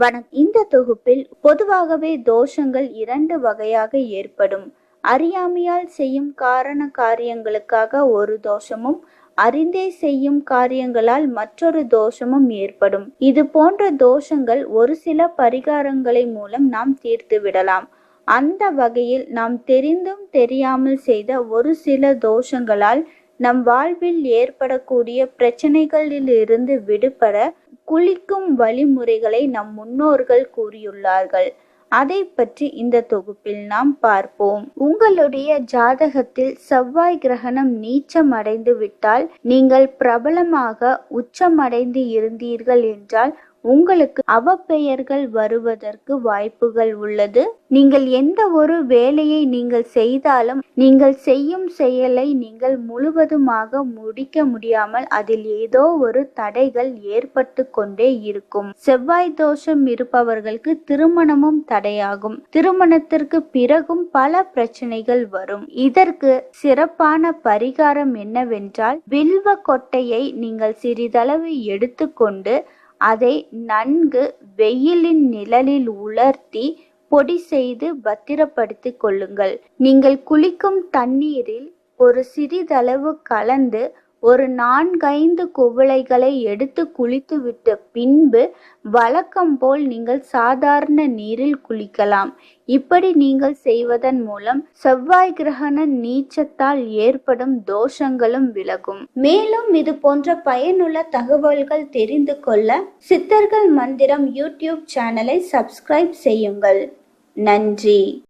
வணக் இந்த தொகுப்பில் பொதுவாகவே தோஷங்கள் இரண்டு வகையாக ஏற்படும். அறியாமையால் செய்யும் காரண காரியங்களுக்காக ஒரு தோஷமும் அறிந்தே செய்யும் காரியங்களால் மற்றொரு தோஷமும் ஏற்படும். இது போன்ற தோஷங்கள் ஒரு சில பரிகாரங்களை மூலம் நாம் தீர்த்து விடலாம். அந்த வகையில் நாம் தெரிந்தும் தெரியாமல் செய்த ஒரு சில தோஷங்களால் நம் வாழ்வில் ஏற்படக்கூடிய பிரச்சனைகளிலிருந்து விடுபட குளிக்கும் வழிமுறைகளை நம் முன்னோர்கள் கூறியுள்ளார்கள். அதை பற்றி இந்த தொகுப்பில் நாம் பார்ப்போம். உங்களுடைய ஜாதகத்தில் செவ்வாய் கிரகணம் நீச்சம் அடைந்து விட்டால் நீங்கள் பிரபலமாக உச்சமடைந்து இருந்தீர்கள் என்றால் உங்களுக்கு அவப்பெயர்கள் வருவதற்கு வாய்ப்புகள் உள்ளது. நீங்கள் எந்த ஒரு வேலையை நீங்கள் செய்தாலும் நீங்கள் செய்யும் செயலை நீங்கள் முழுவதுமாக முடிக்க முடியாமல் அதில் ஏதோ ஒரு தடைகள் ஏற்பட்டு கொண்டே இருக்கும். செவ்வாய் தோஷம் இருப்பவர்களுக்கு திருமணமும் தடையாகும். திருமணத்திற்கு பிறகும் பல பிரச்சனைகள் வரும். இதற்கு சிறப்பான பரிகாரம் என்னவென்றால் வில்வ கொட்டையை நீங்கள் சிறிதளவு எடுத்துக்கொண்டு அதை நன்கு வெயிலின் நிழலில் உலர்த்தி பொடி செய்து பத்திரப்படுத்திக் கொள்ளுங்கள். நீங்கள் குளிக்கும் தண்ணீரில் ஒரு சிறிதளவு கலந்து ஒரு நான்கைந்து குவளைகளை எடுத்து குளித்துவிட்ட பின்பு வழக்கம் போல் நீங்கள் சாதாரண நீரில் குளிக்கலாம். இப்படி நீங்கள் செய்வதன் மூலம் செவ்வாய் கிரகண நீச்சத்தால் ஏற்படும் தோஷங்களும் விலகும். மேலும் இது போன்ற பயனுள்ள தகவல்கள் தெரிந்து கொள்ள சித்தர்கள் மந்திரம் யூடியூப் சேனலை சப்ஸ்கிரைப் செய்யுங்கள். நன்றி.